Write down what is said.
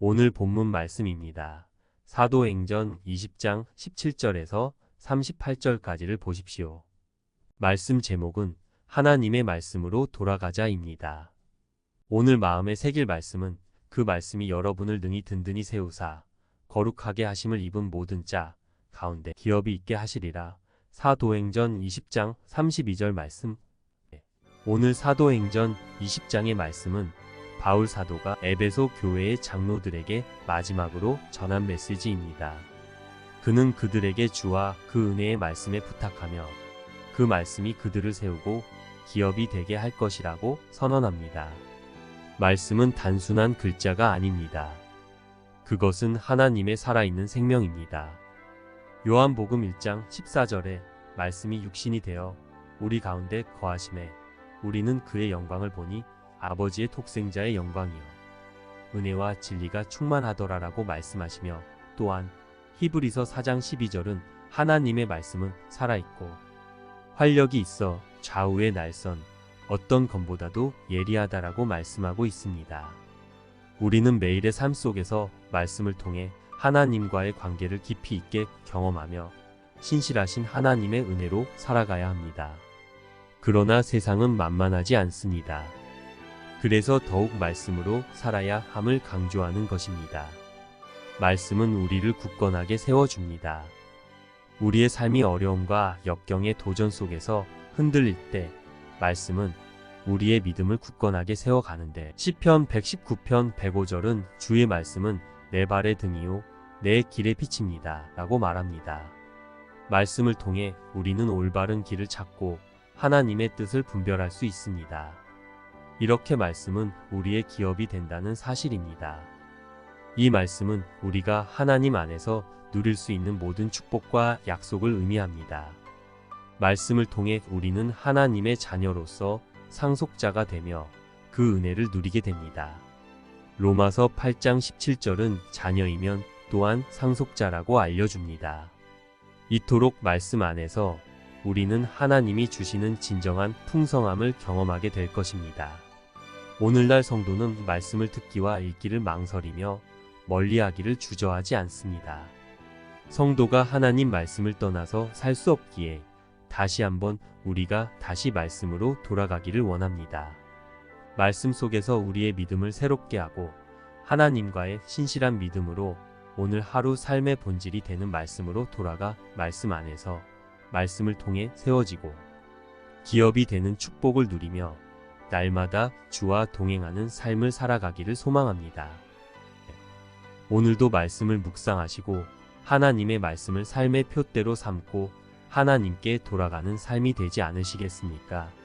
오늘 본문 말씀입니다. 사도행전 20장 17절에서 38절까지를 보십시오. 말씀 제목은 하나님의 말씀으로 돌아가자입니다. 오늘 마음에 새길 말씀은 그 말씀이 여러분을 능히 든든히 세우사 거룩하게 하심을 입은 모든 자 가운데 기업이 있게 하시리라. 사도행전 20장 32절 말씀. 오늘 사도행전 20장의 말씀은 바울 사도가 에베소 교회의 장로들에게 마지막으로 전한 메시지입니다. 그는 그들에게 주와 그 은혜의 말씀에 부탁하며 그 말씀이 그들을 세우고 기업이 되게 할 것이라고 선언합니다. 말씀은 단순한 글자가 아닙니다. 그것은 하나님의 살아있는 생명입니다. 요한복음 1장 14절에 말씀이 육신이 되어 우리 가운데 거하심에 우리는 그의 영광을 보니 아버지의 독생자의 영광이요 은혜와 진리가 충만하더라라고 말씀하시며 또한 히브리서 4장 12절은 하나님의 말씀은 살아있고 활력이 있어 좌우의 날선 어떤 검보다도 예리하다라고 말씀하고 있습니다. 우리는 매일의 삶 속에서 말씀을 통해 하나님과의 관계를 깊이 있게 경험하며 신실하신 하나님의 은혜로 살아가야 합니다. 그러나 세상은 만만하지 않습니다. 그래서 더욱 말씀으로 살아야 함을 강조하는 것입니다. 말씀은 우리를 굳건하게 세워줍니다. 우리의 삶이 어려움과 역경의 도전 속에서 흔들릴 때 말씀은 우리의 믿음을 굳건하게 세워가는데 시편 119편 105절은 주의 말씀은 내 발의 등이요 내 길의 빛입니다 라고 말합니다. 말씀을 통해 우리는 올바른 길을 찾고 하나님의 뜻을 분별할 수 있습니다. 이렇게 말씀은 우리의 기업이 된다는 사실입니다. 이 말씀은 우리가 하나님 안에서 누릴 수 있는 모든 축복과 약속을 의미합니다. 말씀을 통해 우리는 하나님의 자녀로서 상속자가 되며 그 은혜를 누리게 됩니다. 로마서 8장 17절은 자녀이면 또한 상속자라고 알려줍니다. 이토록 말씀 안에서 우리는 하나님이 주시는 진정한 풍성함을 경험하게 될 것입니다. 오늘날 성도는 말씀을 듣기와 읽기를 망설이며 멀리하기를 주저하지 않습니다. 성도가 하나님 말씀을 떠나서 살 수 없기에 다시 한번 우리가 다시 말씀으로 돌아가기를 원합니다. 말씀 속에서 우리의 믿음을 새롭게 하고 하나님과의 신실한 믿음으로 오늘 하루 삶의 본질이 되는 말씀으로 돌아가 말씀 안에서 말씀을 통해 세워지고 기업이 되는 축복을 누리며 날마다 주와 동행하는 삶을 살아가기를 소망합니다. 오늘도 말씀을 묵상하시고 하나님의 말씀을 삶의 표대로 삼고 하나님께 돌아가는 삶이 되지 않으시겠습니까?